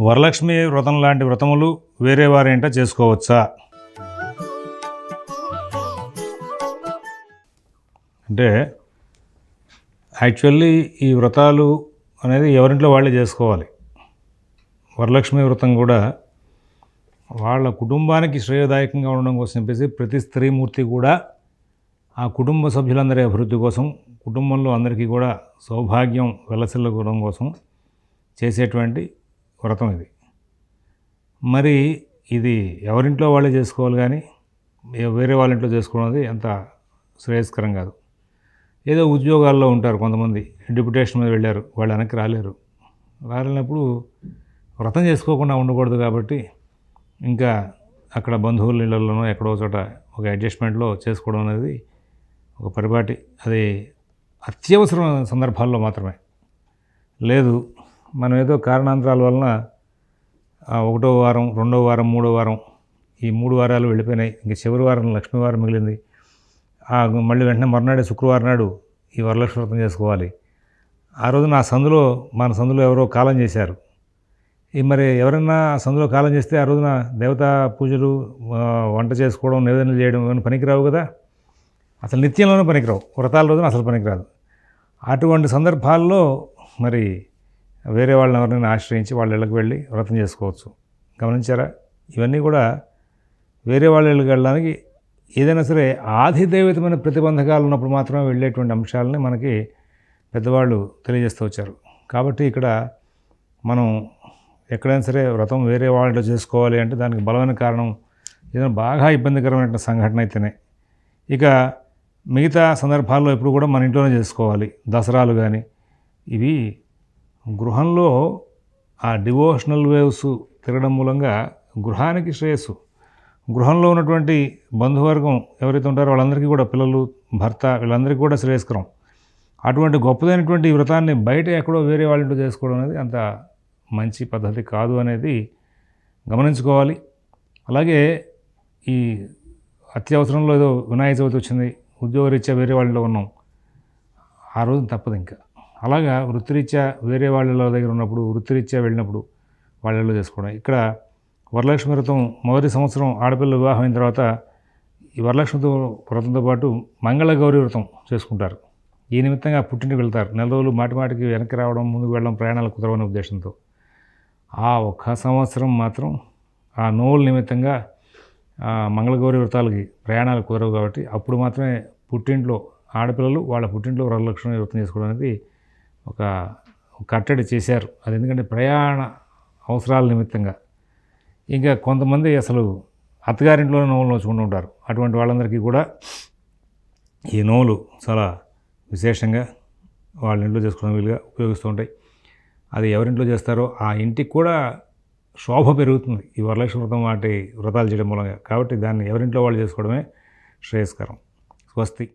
వరలక్ష్మి వ్రతం లాంటి వ్రతములు వేరే వారేంట చేసుకోవచ్చా? అంటే యాక్చువల్లీ ఈ వ్రతాలు అనేది ఎవరింట్లో వాళ్ళే చేసుకోవాలి. వరలక్ష్మి వ్రతం కూడా వాళ్ళ కుటుంబానికి శ్రేయదాయకంగా ఉండడం కోసం చెప్పేసి ప్రతి స్త్రీమూర్తి కూడా ఆ కుటుంబ సభ్యులందరి అభివృద్ధి కోసం కుటుంబంలో అందరికీ కూడా సౌభాగ్యం వెలసిల్లకూడడం కోసం చేసేటువంటి వ్రతం ఇది. మరి ఇది ఎవరింట్లో వాళ్ళే చేసుకోవాలి కానీ వేరే వాళ్ళ ఇంట్లో చేసుకోవడం అనేది అంత శ్రేయస్కరం కాదు. ఏదో ఉద్యోగాల్లో ఉంటారు కొంతమంది డిప్యుటేషన్ మీద వెళ్ళారు వాళ్ళు వెనక్కి రాలేరు. రాలేనప్పుడు వ్రతం చేసుకోకుండా ఉండకూడదు కాబట్టి ఇంకా అక్కడ బంధువుల నీళ్ళల్లోనో ఎక్కడో చోట ఒక అడ్జస్ట్మెంట్లో చేసుకోవడం అనేది ఒక పరిపాటి అది అత్యవసర సందర్భాల్లో మాత్రమే. లేదు మనం ఏదో కారణాంతరాల వలన ఒకటో వారం రెండో వారం మూడో వారం ఈ మూడు వారాలు వెళ్ళిపోయినాయి. ఇంక చివరి వారం లక్ష్మీవారం మిగిలింది. ఆ మళ్ళీ వెంటనే మర్నాడే శుక్రవారం నాడు ఈ వరలక్ష్మి వ్రతం చేసుకోవాలి. ఆ రోజున ఆ సందులో మన సందులో ఎవరో కాలం చేశారు. ఈ మరి ఎవరైనా సందులో కాలం చేస్తే ఆ రోజున దేవతా పూజలు వంట చేసుకోవడం నివేదనలు చేయడం ఇవన్నీ పనికిరావు కదా? అసలు నిత్యంలోనూ పనికిరావు. వ్రతాల రోజున అసలు పనికిరాదు. అటువంటి సందర్భాల్లో మరి వేరే వాళ్ళని ఎవరినైనా ఆశ్రయించి వాళ్ళ ఇళ్ళకి వెళ్ళి వ్రతం చేసుకోవచ్చు. గమనించారా? ఇవన్నీ కూడా వేరే వాళ్ళ ఇళ్ళకి వెళ్ళడానికి ఏదైనా సరే ఆధిదైవితమైన ప్రతిబంధకాలు ఉన్నప్పుడు మాత్రమే వెళ్ళేటువంటి అంశాలని మనకి పెద్దవాళ్ళు తెలియజేస్తూ వచ్చారు. కాబట్టి ఇక్కడ మనం ఎక్కడైనా సరే వ్రతం వేరే వాళ్ళతో చేసుకోవాలి అంటే దానికి బలమైన కారణం ఏదైనా బాగా ఇబ్బందికరమైన సంఘటన అయితేనే. ఇక మిగతా సందర్భాల్లో ఎప్పుడు కూడా మన ఇంట్లోనే చేసుకోవాలి. దసరాలు కానీ ఇవి గృహంలో ఆ డివోషనల్ వేవ్స్ తిరగడం మూలంగా గృహానికి శ్రేయస్సు. గృహంలో ఉన్నటువంటి బంధువర్గం ఎవరైతే ఉంటారో వాళ్ళందరికీ కూడా పిల్లలు భర్త వీళ్ళందరికీ కూడా శ్రేయస్కరం. అటువంటి గొప్పదైనటువంటి వ్రతాన్ని బయట ఎక్కడో వేరే వాళ్ళ ఇంట్లో చేసుకోవడం అనేది అంత మంచి పద్ధతి కాదు అనేది గమనించుకోవాలి. అలాగే ఈ అత్యవసరంలో ఏదో వినాయక చవితి వచ్చింది ఉద్యోగరీత్యా వేరే వాళ్ళలో ఉన్నాం. ఆ రోజు తప్పదు ఇంకా. అలాగా వృత్తిరీత్యా వేరే వాళ్ళ దగ్గర ఉన్నప్పుడు వృత్తిరీత్యా వెళ్ళినప్పుడు వాళ్ళల్లో చేసుకోవడం. ఇక్కడ వరలక్ష్మి వ్రతం మొదటి సంవత్సరం ఆడపిల్ల వివాహం అయిన తర్వాత ఈ వరలక్ష్మితో వ్రతంతో పాటు మంగళ గౌరీ వ్రతం చేసుకుంటారు. ఈ నిమిత్తంగా పుట్టింటికి వెళ్తారు. నెల రోజులు మాటి మాటికి వెనక్కి రావడం ముందుకు వెళ్ళడం ప్రయాణాలు కుదరవనే ఉద్దేశంతో. ఆ ఒక్క సంవత్సరం మాత్రం ఆ నోవుల నిమిత్తంగా ఆ మంగళగౌరి వ్రతాలకి ప్రయాణాలు కుదరవు కాబట్టి అప్పుడు మాత్రమే పుట్టింట్లో ఆడపిల్లలు వాళ్ళ పుట్టింట్లో వరలక్ష్మి వ్రతం చేసుకోవడం అనేది ఒక కట్టడి చేశారు. అది ఎందుకంటే ప్రయాణ అవసరాల నిమిత్తంగా. ఇంకా కొంతమంది అసలు అత్తగారింట్లోనే నోవులు నోచుకుంటూ ఉంటారు. అటువంటి వాళ్ళందరికీ కూడా ఈ నోవులు చాలా విశేషంగా వాళ్ళ ఇంట్లో చేసుకోవడం వీలుగా ఉపయోగిస్తూ ఉంటాయి. అది ఎవరింట్లో చేస్తారో ఆ ఇంటికి కూడా శోభ పెరుగుతుంది. ఈ వరలక్ష్మి వ్రతం వాటి వ్రతాలు చేయడం మూలంగా. కాబట్టి దాన్ని ఎవరింట్లో వాళ్ళు చేసుకోవడమే శ్రేయస్కరం. స్వస్తి.